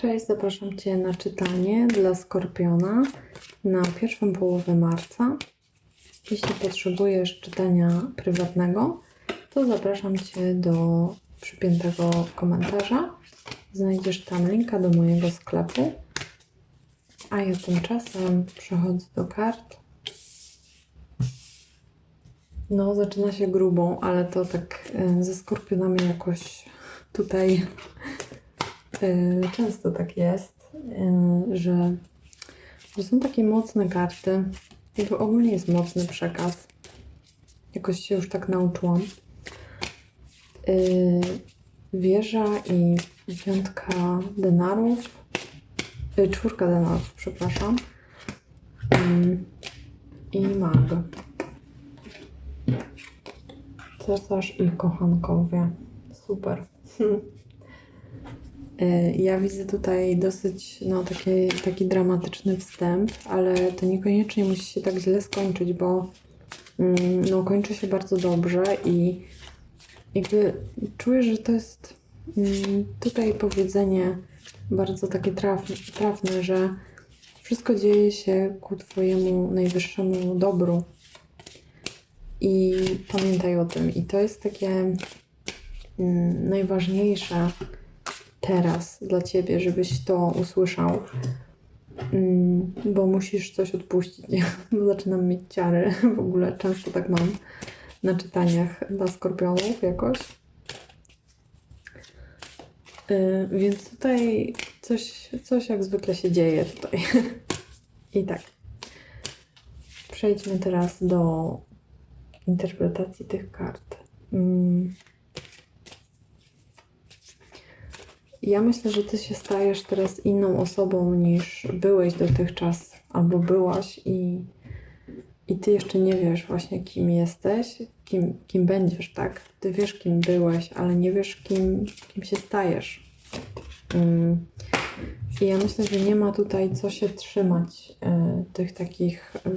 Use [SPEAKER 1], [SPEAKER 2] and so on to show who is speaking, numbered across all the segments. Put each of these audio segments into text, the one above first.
[SPEAKER 1] Cześć, zapraszam Cię na czytanie dla Skorpiona na pierwszą połowę marca. Jeśli potrzebujesz czytania prywatnego, to zapraszam Cię do przypiętego komentarza. Znajdziesz tam linka do mojego sklepu. A ja tymczasem przechodzę do kart. No, zaczyna się grubą, ale to tak e, ze skorpionami jakoś tutaj często tak jest, e, że, że są takie mocne karty. Jakby ogólnie jest mocny przekaz. Jakoś się już tak nauczyłam. E, Wieża i piątka denarów. Czwórka denarów, przepraszam. I mag. Cesarz i kochankowie. Super. Y, Ja widzę tutaj dosyć no, taki, taki dramatyczny wstęp, ale to niekoniecznie musi się tak źle skończyć, bo mm, no, kończy się bardzo dobrze i jakby czuję, że to jest mm, tutaj powiedzenie bardzo takie trafne, trafne, że wszystko dzieje się ku Twojemu najwyższemu dobru. I pamiętaj o tym. I to jest takie mm, najważniejsze teraz dla ciebie, żebyś to usłyszał. Mm, bo musisz coś odpuścić. Zaczynam mieć ciary. W ogóle często tak mam na czytaniach dla skorpionów jakoś. Yy, więc tutaj coś, coś jak zwykle się dzieje tutaj. I tak. Przejdźmy teraz do interpretacji tych kart. Mm. Ja myślę, że ty się stajesz teraz inną osobą niż byłeś dotychczas, albo byłaś i, i ty jeszcze nie wiesz właśnie kim jesteś, kim, kim będziesz, tak? Ty wiesz kim byłeś, ale nie wiesz kim, kim się stajesz. Mm. I ja myślę, że nie ma tutaj co się trzymać y, tych takich y,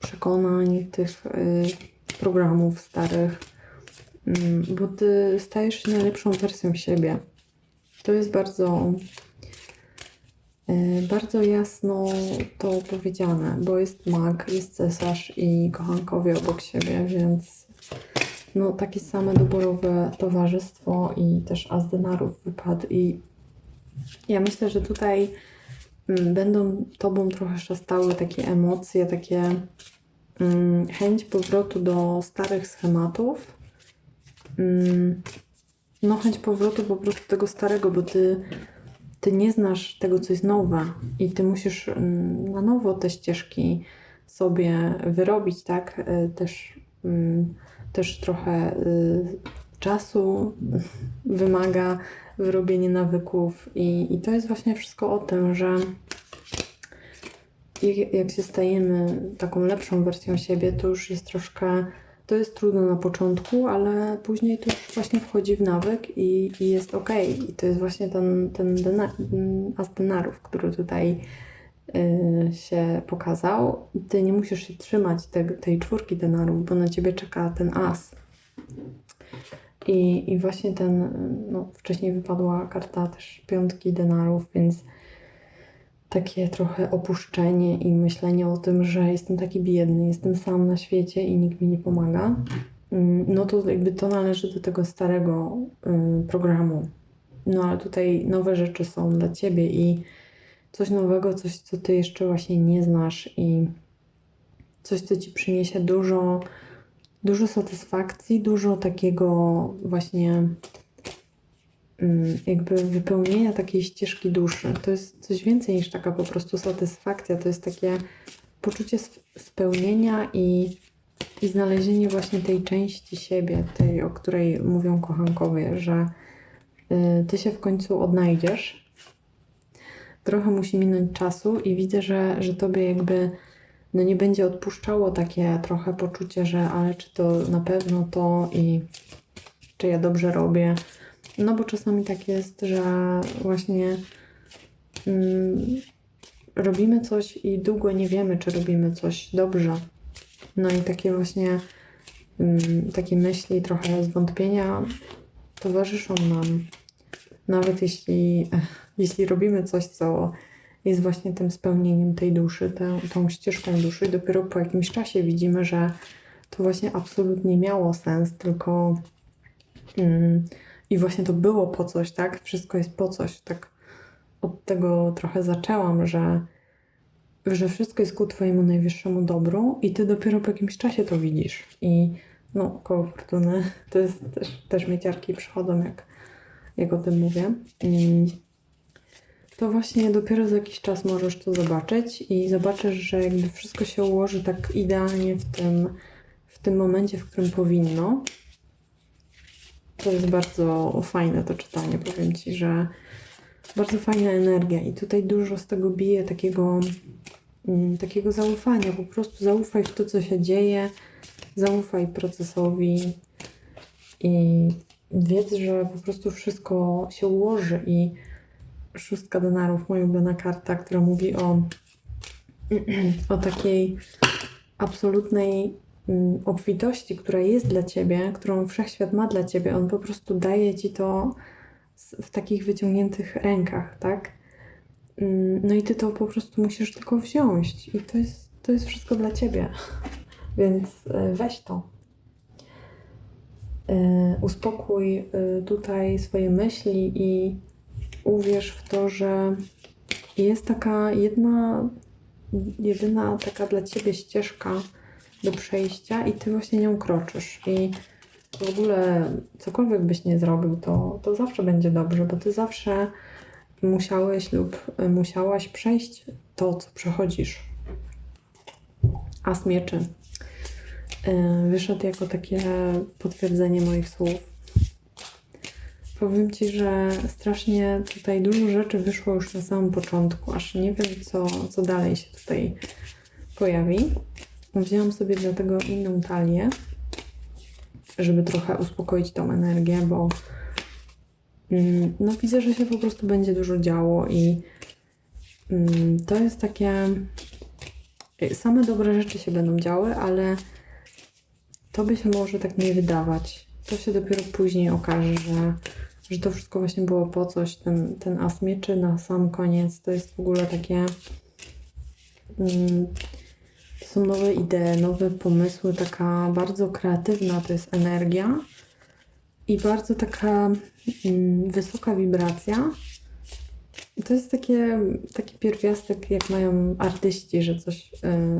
[SPEAKER 1] przekonań, tych y, programów starych, mm, bo ty stajesz się najlepszą wersją siebie. To jest bardzo, y, bardzo jasno to powiedziane, bo jest mag, jest cesarz i kochankowie obok siebie, więc no takie same doborowe towarzystwo i też as denarów wypadł i ja myślę, że tutaj mm, będą tobą trochę szastały takie emocje, takie mm, chęć powrotu do starych schematów. No, chęć powrotu po prostu tego starego, bo ty, ty nie znasz tego, co jest nowe i ty musisz mm, na nowo te ścieżki sobie wyrobić, tak? Y, Też, mm, też trochę y, czasu wymaga wyrobienie nawyków i, i to jest właśnie wszystko o tym, że jak się stajemy taką lepszą wersją siebie, to już jest troszkę, to jest trudno na początku, ale później to już właśnie wchodzi w nawyk i, i jest ok. I to jest właśnie ten, ten dena, as denarów, który tutaj y, się pokazał. Ty nie musisz się trzymać te, tej czwórki denarów, bo na ciebie czeka ten as. I, I właśnie ten, no wcześniej wypadła karta też piątki denarów, więc takie trochę opuszczenie i myślenie o tym, że jestem taki biedny, jestem sam na świecie i nikt mi nie pomaga, mm, no to jakby to należy do tego starego y, programu. No ale tutaj nowe rzeczy są dla ciebie i coś nowego, coś, co ty jeszcze właśnie nie znasz i coś, co ci przyniesie dużo, dużo satysfakcji, dużo takiego właśnie jakby wypełnienia takiej ścieżki duszy. To jest coś więcej niż taka po prostu satysfakcja. To jest takie poczucie sp- spełnienia i, i znalezienie właśnie tej części siebie, tej, o której mówią kochankowie, że y, ty się w końcu odnajdziesz. Trochę musi minąć czasu i widzę, że, że tobie jakby no nie będzie odpuszczało takie trochę poczucie, że ale czy to na pewno to i czy ja dobrze robię. No bo czasami tak jest, że właśnie mm, robimy coś i długo nie wiemy, czy robimy coś dobrze. No i takie właśnie mm, takie myśli, trochę zwątpienia towarzyszą nam. nawet jeśli, jeśli robimy coś, co jest właśnie tym spełnieniem tej duszy, tę, tą ścieżką duszy, dopiero po jakimś czasie widzimy, że to właśnie absolutnie miało sens, tylko mm, i właśnie to było po coś, tak? Wszystko jest po coś. Tak od tego trochę zaczęłam, że, że wszystko jest ku Twojemu najwyższemu dobru i Ty dopiero po jakimś czasie to widzisz. I no, koło fortuny to jest też, też mieciarki przychodzą, jak, jak o tym mówię. I to właśnie dopiero za jakiś czas możesz to zobaczyć i zobaczysz, że jakby wszystko się ułoży tak idealnie w tym, w tym momencie, w którym powinno. To jest bardzo fajne to czytanie, powiem Ci, że bardzo fajna energia i tutaj dużo z tego bije takiego, mm, takiego zaufania. Po prostu zaufaj w to, co się dzieje, zaufaj procesowi i wiedz, że po prostu wszystko się ułoży i szóstka denarów, moja ulubiona karta, która mówi o, o takiej absolutnej obfitości, która jest dla ciebie, którą wszechświat ma dla ciebie. On po prostu daje ci to w takich wyciągniętych rękach, tak? Mm, No i ty to po prostu musisz tylko wziąć i to jest, to jest wszystko dla ciebie. Więc e, weź to. E, Uspokój e, tutaj swoje myśli i uwierz w to, że jest taka jedna, jedyna taka dla ciebie ścieżka do przejścia i ty właśnie nią kroczysz. I w ogóle cokolwiek byś nie zrobił, to, to zawsze będzie dobrze, bo ty zawsze musiałeś lub musiałaś przejść to, co przechodzisz. As mieczy yy, wyszedł jako takie potwierdzenie moich słów. Powiem Ci, że strasznie tutaj dużo rzeczy wyszło już na samym początku, aż nie wiem, co, co dalej się tutaj pojawi. Wzięłam sobie dlatego inną talię, żeby trochę uspokoić tą energię, bo mm, no widzę, że się po prostu będzie dużo działo i mm, to jest takie same dobre rzeczy się będą działy, ale to by się może tak nie wydawać. To się dopiero później okaże, że, że to wszystko właśnie było po coś. Ten, ten as mieczy na sam koniec to jest w ogóle takie. Są nowe idee, nowe pomysły, taka bardzo kreatywna to jest energia i bardzo taka mm, wysoka wibracja. To jest takie, taki pierwiastek, jak mają artyści, że coś,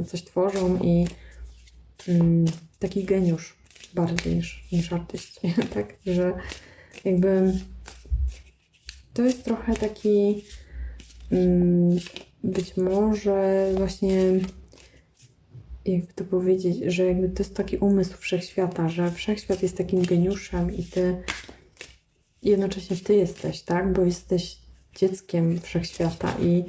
[SPEAKER 1] y, coś tworzą i mm, taki geniusz bardziej niż, niż artyści, tak? Że jakby to jest trochę taki mm, być może właśnie jakby to powiedzieć, że jakby to jest taki umysł wszechświata, że wszechświat jest takim geniuszem i ty jednocześnie ty jesteś, tak? Bo jesteś dzieckiem wszechświata i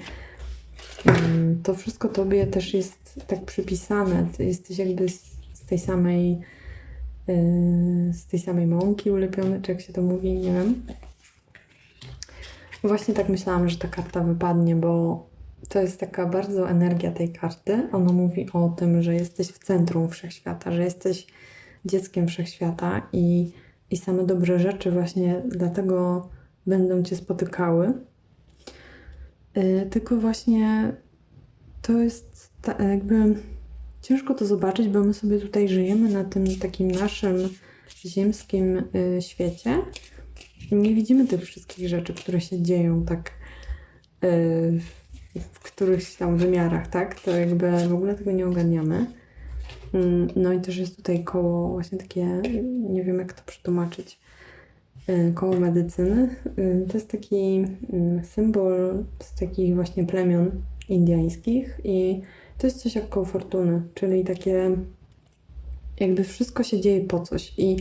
[SPEAKER 1] mm, to wszystko tobie też jest tak przypisane. Ty jesteś jakby z, z tej samej yy, z tej samej mąki ulepiony, czy jak się to mówi, nie wiem. Właśnie tak myślałam, że ta karta wypadnie, bo to jest taka bardzo energia tej karty. Ona mówi o tym, że jesteś w centrum wszechświata, że jesteś dzieckiem wszechświata i, i same dobre rzeczy właśnie dlatego będą cię spotykały. Yy, tylko właśnie to jest ta, jakby ciężko to zobaczyć, bo my sobie tutaj żyjemy na tym takim naszym ziemskim y, świecie. Nie widzimy tych wszystkich rzeczy, które się dzieją tak y, w którychś tam wymiarach, tak? To jakby w ogóle tego nie ogarniamy. Mm, No i też jest tutaj koło właśnie takie, nie wiem jak to przetłumaczyć, y, koło medycyny. Y, To jest taki mm, symbol z takich właśnie plemion indyjskich i to jest coś jak koło fortuny, czyli takie jakby wszystko się dzieje po coś i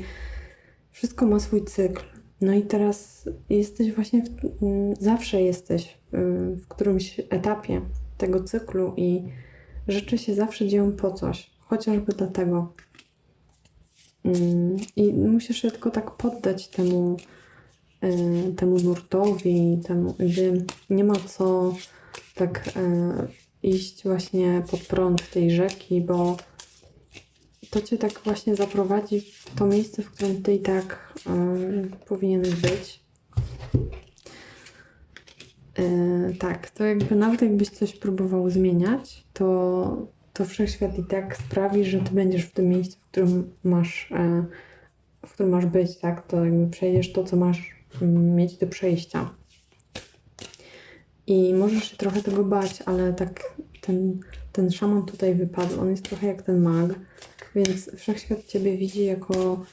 [SPEAKER 1] wszystko ma swój cykl. No i teraz jesteś właśnie, w, mm, zawsze jesteś w którymś etapie tego cyklu i rzeczy się zawsze dzieją po coś, chociażby dlatego. Mm, I musisz się tylko tak poddać temu, y, temu nurtowi, temu, nie ma co tak y, iść właśnie pod prąd tej rzeki, bo to cię tak właśnie zaprowadzi w to miejsce, w którym ty i tak y, powinieneś być. E, tak, to jakby nawet jakbyś coś próbował zmieniać, to, to wszechświat i tak sprawi, że ty będziesz w tym miejscu, w którym masz, e, w którym masz być, tak? To jakby przejdziesz to, co masz mm, mieć do przejścia. I możesz się trochę tego bać, ale tak ten, ten szaman tutaj wypadł. On jest trochę jak ten mag, więc wszechświat ciebie widzi jako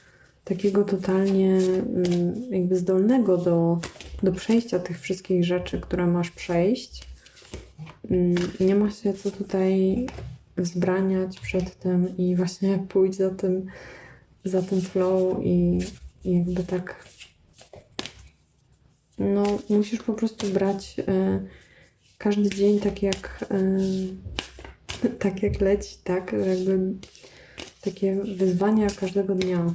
[SPEAKER 1] takiego totalnie mm, jakby zdolnego do, do przejścia tych wszystkich rzeczy, które masz przejść. Mm, Nie ma się co tutaj wzbraniać przed tym i właśnie pójść za tym, za tym flow i, i jakby tak no musisz po prostu brać y, każdy dzień tak jak y, tak jak leci, tak? Jakby takie wyzwania każdego dnia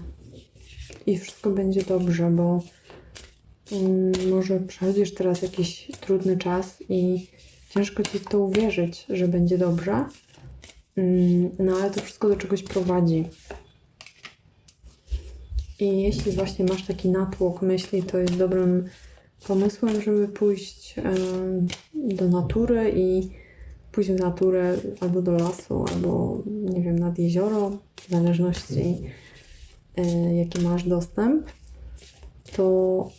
[SPEAKER 1] i wszystko będzie dobrze, bo mm, może przechodzisz teraz jakiś trudny czas i ciężko ci w to uwierzyć, że będzie dobrze. Mm, No ale to wszystko do czegoś prowadzi. I jeśli właśnie masz taki natłok myśli, to jest dobrym pomysłem, żeby pójść do natury i pójść w naturę albo do lasu, albo nie wiem, nad jezioro, w zależności jaki masz dostęp, to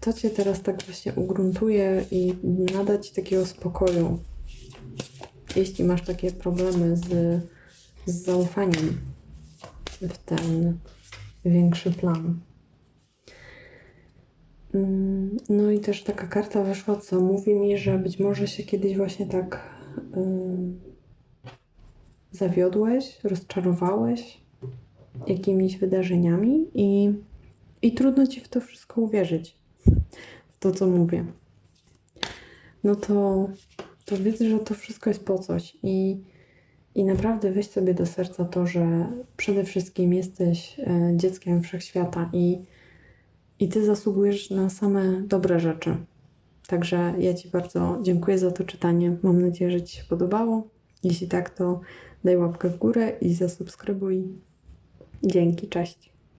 [SPEAKER 1] to cię teraz tak właśnie ugruntuje i nada ci takiego spokoju. Jeśli masz takie problemy z, z zaufaniem w ten większy plan. Mm, No i też taka karta wyszła, co mówi mi, że być może się kiedyś właśnie tak ym, zawiodłeś, rozczarowałeś jakimiś wydarzeniami i, i trudno ci w to wszystko uwierzyć, w to, co mówię. No to, to wiedz, że to wszystko jest po coś i, i naprawdę weź sobie do serca to, że przede wszystkim jesteś e, dzieckiem wszechświata i i ty zasługujesz na same dobre rzeczy. Także ja Ci bardzo dziękuję za to czytanie. Mam nadzieję, że Ci się podobało. Jeśli tak, to daj łapkę w górę i zasubskrybuj. Dzięki, cześć.